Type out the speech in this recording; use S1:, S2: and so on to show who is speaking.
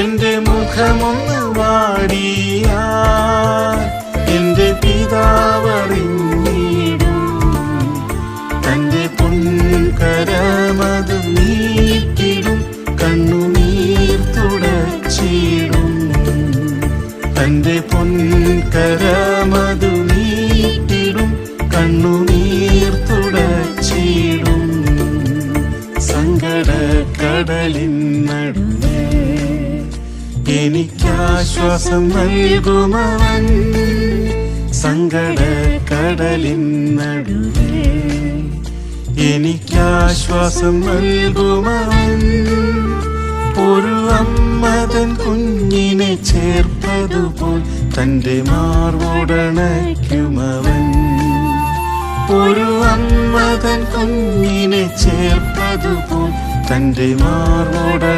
S1: എന്റെ മുഖമൊന്ന് വാടിയ എന്റെ പിതാവറിഞ്ഞിടും. തന്റെ പൊൻകരമത് നീക്കിടും കണ്ണുനീർ തുടച്ചിടും. തന്റെ പൊൻകരമത് നീക്കിടും കണ്ണുനീർ തുടച്ചിടും. സങ്കടക്കടലിൻ നടുവേ എനിക്കാശ്വാസം നൽകുമവൻ സങ്കട കടലിൻ നടുവേ. എനിക്കാശ്വാസം നൽകുമവൻ ഒരു അമ്മതൻ കുഞ്ഞിനെ ചേർത്തതുപോൽ തന്റെ മാർവോടണയ്ക്കുമവൻ. ഒരു അമ്മതൻ കുഞ്ഞിനെ ചേർത്തതുപോൽ തന്റെ മാർവോടണ